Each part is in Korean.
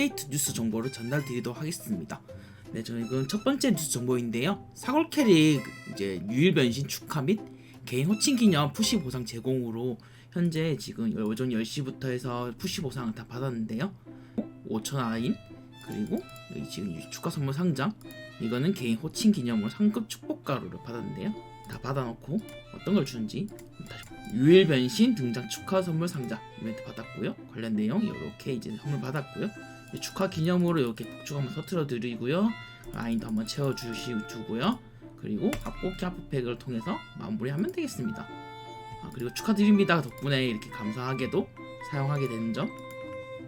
업데이트 뉴스 정보를 전달드리도록 하겠습니다. 네, 저는 이건 첫 번째 뉴스 정보인데요. 사골 캐릭 이제 유일 변신 축하 및 개인 호칭 기념 푸시 보상 제공으로 현재 지금 오전 10시부터 해서 푸시 보상을 다 받았는데요. 5천 아인 그리고 지금 이 축하 선물 상장 이거는 개인 호칭 기념으로 상급 축복 가루를 받았는데요. 다 받아놓고 어떤 걸 주는지 다시 유일 변신 등장 축하 선물 상자 이벤트 받았고요. 관련 내용 이렇게 이제 선물 받았고요. 이제 축하 기념으로 이렇게 폭죽 한번 터트려 드리고요. 아인도 한번 채워 주시고요. 그리고 합곡기 하프팩을 통해서 마무리하면 되겠습니다. 아, 그리고 축하드립니다. 덕분에 이렇게 감사하게도 사용하게 되는 점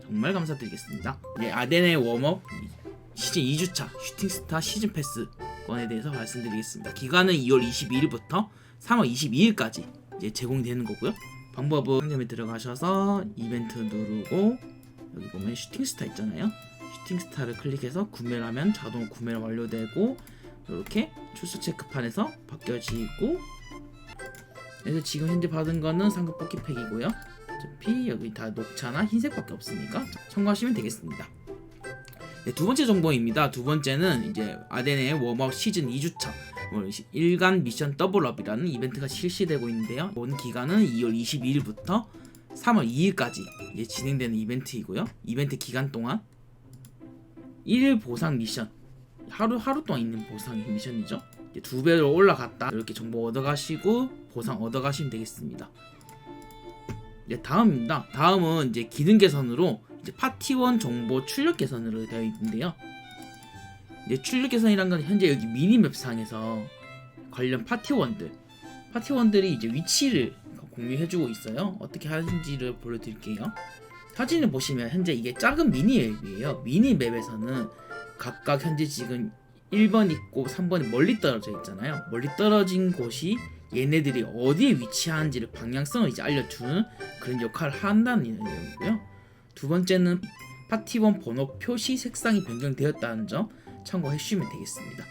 정말 감사드리겠습니다. 네, 아덴의 웜업 시즌 2주차 슈팅스타 시즌 패스 건에 대해서 말씀드리겠습니다. 기간은 2월 22일부터 3월 22일까지 이제 제공이 되는 거고요. 방법은 상점에 들어가셔서 이벤트 누르고 여기 보면 슈팅스타 있잖아요. 슈팅스타를 클릭해서 구매를 하면 자동 구매 완료되고 이렇게 출수 체크판에서 바뀌어지고 그래서 지금 현재 받은 거는 상급 뽑기 팩이고요. 어차피 여기 다 녹차나 흰색밖에 없으니까 참고하시면 되겠습니다. 네, 두 번째 정보입니다. 두 번째는 이제 아덴의 웜업 시즌 2주차 뭐 일간 미션 더블업이라는 이벤트가 실시되고 있는데요. 본 기간은 2월 22일부터 3월 2일까지 이제 진행되는 이벤트이고요. 이벤트 기간 동안 1일 보상 미션 하루 하루 동안 있는 보상 미션이죠. 두 배로 올라갔다 이렇게 정보 얻어가시고 보상 얻어가시면 되겠습니다. 이제 다음입니다. 다음은 이제 기능 개선으로 이제 파티원 정보 출력 개선으로 되어 있는데요. 이제 출력 개선이란 건 현재 여기 미니맵 상에서 관련 파티원들 파티원들이 이제 위치를 공유해주고 있어요. 어떻게 하는지를 보여드릴게요. 사진을 보시면 현재 이게 작은 미니 맵이에요. 미니 맵에서는 각각 현재 지금 1번 있고 3번이 멀리 떨어져 있잖아요. 멀리 떨어진 곳이 얘네들이 어디에 위치하는지를 방향성을 이제 알려주는 그런 역할을 한다는 내용이고요. 두 번째는 파티원 번호 표시 색상이 변경되었다는 점 참고해 주시면 되겠습니다.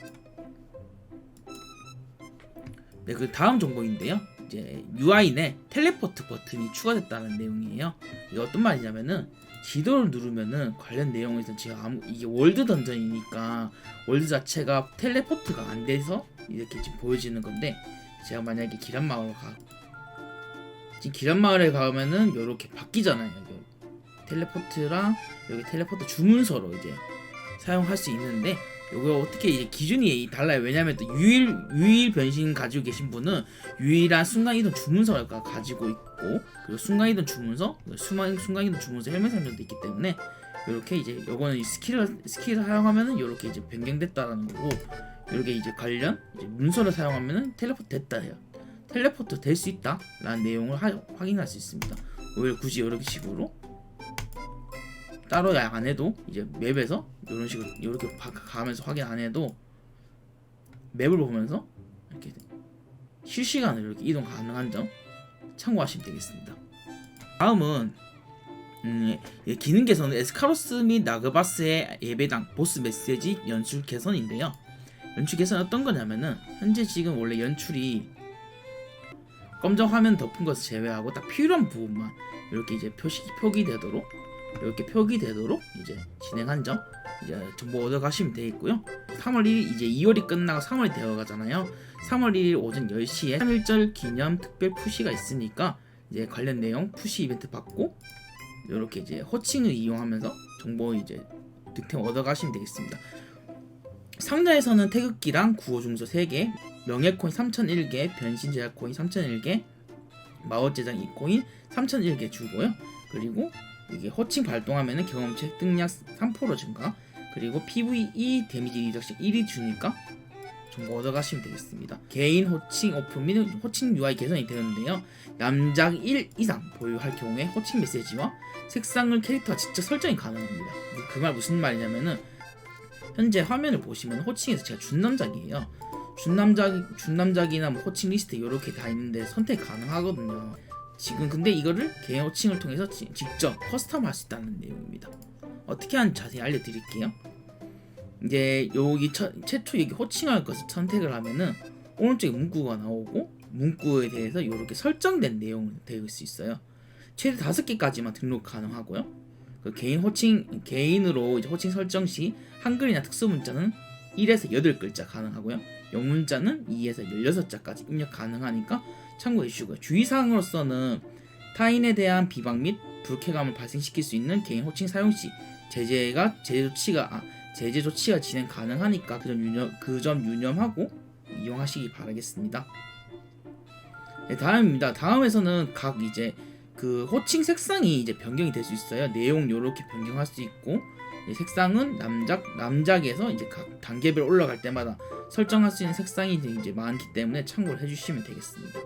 네, 그 다음 정보인데요. 이제 UI 내 텔레포트 버튼이 추가됐다는 내용이에요. 이게 어떤 말이냐면은 지도를 누르면은 관련 내용에서 지금 아무 이게 월드 던전이니까 월드 자체가 텔레포트가 안 돼서 이렇게 지금 보여지는 건데 제가 만약에 기란 마을 가 지금 기란 마을에 가면은 이렇게 바뀌잖아요. 여기 텔레포트랑 여기 텔레포트 주문서로 이제 사용할 수 있는데 요거 어떻게 이제 기준이 달라요. 왜냐면 또 유일 유일 변신 가지고 계신 분은 유일한 순간 이동 주문서를 가지고 있고 그리고 순간 이동 주문서, 순간 순간 이동 주문서 헬멧 상점도 있기 때문에 이렇게 이제 요거는 스킬을 스킬을 사용하면은 이렇게 이제 변경됐다라는 거고 이렇게 이제 관련 이제 문서를 사용하면은 텔레포트 됐다 해요. 텔레포트 될 수 있다라는 내용을 하, 확인할 수 있습니다. 왜 굳이 이렇게 식으로 따로 안 해도 이제 맵에서 이런 식으로 이렇게 가면서 확인 안 해도 맵을 보면서 이렇게 실시간으로 이렇게 이동 가능한 점 참고하시면 되겠습니다. 다음은 음, 예, 기능 개선은 에스카로스 및 나그바스의 예배당 보스 메시지 연출 개선인데요. 연출 개선 어떤 거냐면은 현재 지금 원래 연출이 검정 화면 덮은 것을 제외하고 딱 필요한 부분만 이렇게 이제 표시 표기되도록 이렇게 표기되도록 이제 진행한 점 이제 정보 얻어 가시면 되겠고요. 3월 1일 이제 2월이 끝나고 3월이 되어 가잖아요. 3월 1일 오전 10시에 3.1절 기념 특별 푸시가 있으니까 이제 관련 내용 푸시 이벤트 받고 이렇게 이제 호칭을 이용하면서 정보 이제 득템 얻어 가시면 되겠습니다. 상자에서는 태극기랑 구호중서 3개, 명예코인 3001개, 변신 제작 코인 3001개, 마법 제작 2코인 3001개 주고요. 그리고 이게 호칭 발동하면은 경험치 획득량 3% 증가 그리고 PVE 데미지 리덕션 1이 주니까 정보 얻어가시면 되겠습니다. 개인 호칭 오픈 및 호칭 UI 개선이 되는데요. 남작 1 이상 보유할 경우에 호칭 메시지와 색상을 캐릭터가 직접 설정이 가능합니다. 그 말 무슨 말이냐면은 현재 화면을 보시면 호칭에서 제가 준남작이에요. 준남작 준남작이나 뭐 호칭 리스트 이렇게 다 있는데 선택 가능하거든요. 지금 근데 이거를 개인 호칭을 통해서 지, 직접 커스텀 할 수 있다는 내용입니다. 어떻게 하는지 자세히 알려드릴게요. 이제 여기 처, 최초 여기 호칭할 것을 선택을 하면은 오른쪽에 문구가 나오고 문구에 대해서 이렇게 설정된 내용이 있을 수 있어요. 최대 다섯 개까지만 등록 가능하고요. 그 개인 호칭 개인으로 이제 호칭 설정 시 한글이나 특수 문자는 1에서 8글자 가능하고요. 영문자는 2에서 16자까지 입력 가능하니까 참고해 주시고요. 주의사항으로서는 타인에 대한 비방 및 불쾌감을 발생시킬 수 있는 개인 호칭 사용 시 제재가 제재 조치가 아, 제재 조치가 진행 가능하니까 그 점 유념 그점 유념하고 이용하시기 바라겠습니다. 네, 다음입니다. 다음에서는 각 이제 그 호칭 색상이 이제 변경이 될 수 있어요. 내용 요렇게 변경할 수 있고 이 색상은 남작 남작에서 이제 각 단계별 올라갈 때마다 설정할 수 있는 색상이 이제 많기 때문에 참고를 해주시면 되겠습니다.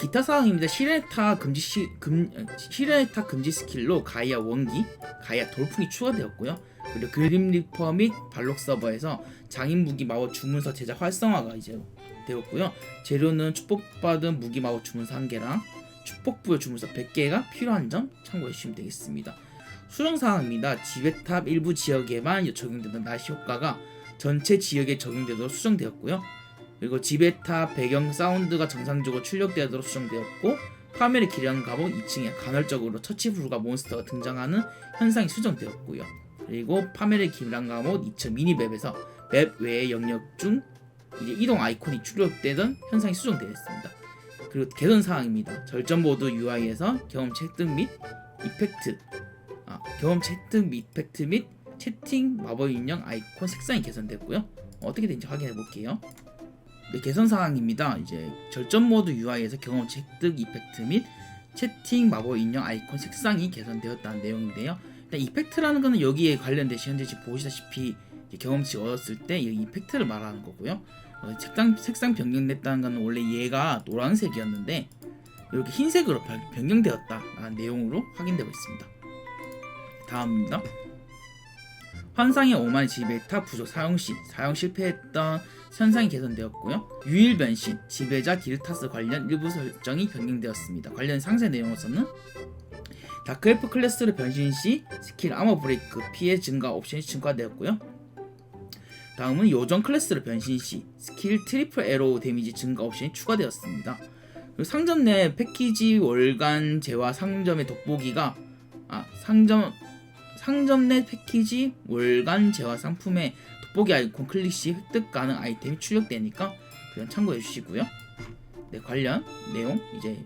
기타 사항입니다. 실내타 금지 시, 금 실내타 금지 스킬로 가이아 원기, 가이아 돌풍이 추가되었고요. 그리고 그림 리퍼 및 발록 서버에서 장인 무기 마법 주문서 제작 활성화가 이제 되었고요. 재료는 축복받은 무기 마법 주문서 1개랑 축복 부여 주문서 100개가 필요한 점 참고해 주시면 되겠습니다. 수정 사항입니다. 지배탑 일부 지역에만 적용되던 날씨 효과가 전체 지역에 적용되도록 수정되었고요. 그리고 지배탑 배경 사운드가 정상적으로 출력되도록 수정되었고 파멸의 기량 갑옷 2층에 간헐적으로 처치 불가 몬스터가 등장하는 현상이 수정되었고요. 그리고 파멸의 기량 갑옷 2층 미니맵에서 맵 외의 영역 중 이제 이동 아이콘이 출력되던 현상이 수정되었습니다. 그리고 개선 사항입니다. 절전 모드 UI에서 경험치 획득 및 이펙트 아, 경험치 획득 및 이펙트 및 채팅 마법 인형 아이콘 색상이 개선됐고요. 어떻게 되는지 확인해 볼게요. 네, 개선 사항입니다. 이제 절전 모드 UI에서 경험치 획득 이펙트 및 채팅 마법 인형 아이콘 색상이 개선되었다는 내용인데요. 일단 이펙트라는 거는 여기에 관련되시 현재 지금 보시다시피 경험치 얻었을 때 이 이펙트를 말하는 거고요. 어, 색상 색상 변경됐다는 거는 원래 얘가 노란색이었는데 이렇게 흰색으로 변- 변경되었다라는 내용으로 확인되고 있습니다. 다음입니다. 환상의 오만 지배타 부족 사용 시 사용 실패했던 현상이 개선되었고요. 유일 변신, 지배자 길타스 관련 일부 설정이 변경되었습니다. 관련 상세 내용으로서는 다크엘프 클래스로 변신 시 스킬 아머 브레이크 피해 증가 옵션이 증가되었고요. 다음은 요정 클래스로 변신 시 스킬 트리플 에로우 데미지 증가 옵션이 추가되었습니다. 그리고 상점 내 패키지 월간 재화 상점의 돋보기가 아 상점 상점 내 패키지 월간 재화 상품에 돋보기 아이콘 클릭 시 획득 가능 아이템이 출력되니까 그냥 참고해 주시고요. 네 관련 내용 이제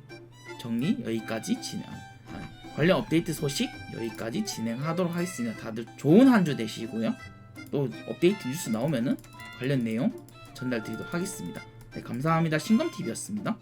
정리 여기까지 진행. 아, 관련 업데이트 소식 여기까지 진행하도록 하겠습니다. 다들 좋은 한 주 되시고요. 또 업데이트 뉴스 나오면은 관련 내용 전달드리도록 하겠습니다. 네 감사합니다. 신검TV였습니다.